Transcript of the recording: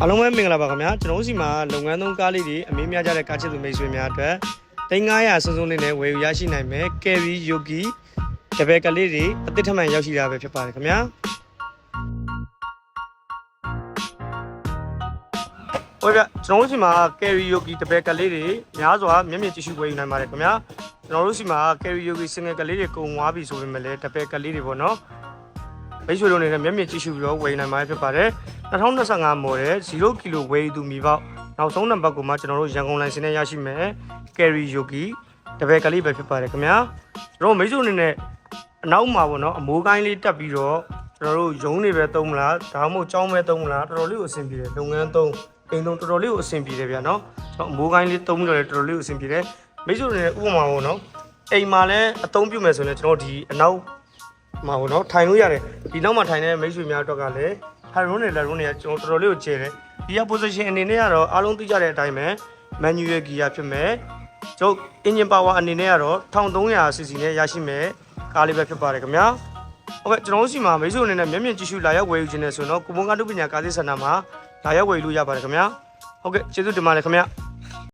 အားလုံးပဲမင်္ဂလာပါခင်ဗျာကျွန်တော်တို့စီမှာလုပ်ငန်းသုံးကားလေးတွေအမေးများကြတဲ့ကားချစ်သူမိတ်ဆွေများအတွက်3900စုံစုံလေးနဲ့ဝယ်ယူရရှိနိုင်မယ်ကယ်ရီယိုဂီတပည့်ကလေးတွေအသစ်ထမှန်ရောက်ရှိတာပဲဖြစ်ပါတယ်ခင်ဗျာဟိုဗျကျွန်တော်တို့စီမှာကယ်ရီယိုဂီတပည့်ကလေးတွေများစွာမျက်မြင်ကြည့်ရှုဝယ်ယူနိုင်ပါတယ်ခင်ဗျာကျွန်တော်တို့စီမှာကယ်ရီယိုဂီစင်ငယ်ကလေးတွေကုန်သွားပြီဆိုပေမဲ့လည်းတပည့်ကလေးတွေပေါ့နော် မိတ်ဆွေတို့အနေနဲ့မျက်မြင်ကြည့်ရှုပြီးတော့ဝယ်နိုင်မှာဖြစ်ပါတယ်2025 model 0 kg ဝယ်သူမိပေါက်နောက်ဆုံးနံပါတ်ကိုမှကျွန်တော်တို့ရန်ကုန်လိုင်စင်နဲ့ရရှိမယ် carry yogi တပည့်ကလေးပဲဖြစ်ပါတယ်ခင်ဗျာကျွန်တော်မိတ်ဆွေအနေနဲ့အနောက်မှာပေါ့နော်အမိုးကိုင်းလေးတက်ပြီးတော့ကျွန်တော်တို့ရုံးတွေပဲသုံးမလားဒါမှမဟုတ်ကြောင်းပဲသုံးမလားတော်တော်လေးကိုအဆင်ပြေတယ်လုပ်ငန်းသုံးအိမ်သုံးတော်တော်လေးကိုအဆင်ပြေတယ်ဗျာနော်ကျွန်တော်အမိုးကိုင်းလေးသုံးပြီးတော့လည်းတော်တော်လေးကိုအဆင်ပြေတယ်မိတ်ဆွေအနေနဲ့ဥပမာပေါ့နော်အိမ်မှာလည်းအသုံးပြုမယ်ဆိုရင်ကျွန်တော်ဒီအနောက် မှာပေါ့နော်ထိုင်လို့ရတယ်ဒီနောက်မှာထိုင်တဲ့မိတ်ဆွေများအတွက်ကလည်းဟန်ရွန်းနဲ့လက်ရွန်းတွေကကျွန်တော်တော်တော်လေးကိုကျဲတယ်ဒီက position အနေနဲ့ကတော့အားလုံးသိကြတဲ့အတိုင်းပဲ manual gear ဖြစ်မယ်ကျုပ် engine power အနေနဲ့ကတော့ 1300cc နဲ့ရရှိမယ်ကားလေးပဲဖြစ်ပါတယ်ခင်ဗျာဟုတ်ကဲ့ကျွန်တော်တို့စီမှာမိတ်ဆွေအနေနဲ့မျက်မြင်ကြည့်ရှုလာရောက်ဝယ်ယူခြင်းနဲ့ဆိုတော့ကိုမွန်ကားတုပညာကားသစ်စင်တာမှာလာရောက်ဝယ်ယူလို့ရပါတယ်ခင်ဗျာဟုတ်ကဲ့ကျေးဇူးတင်ပါတယ်ခင်ဗျာ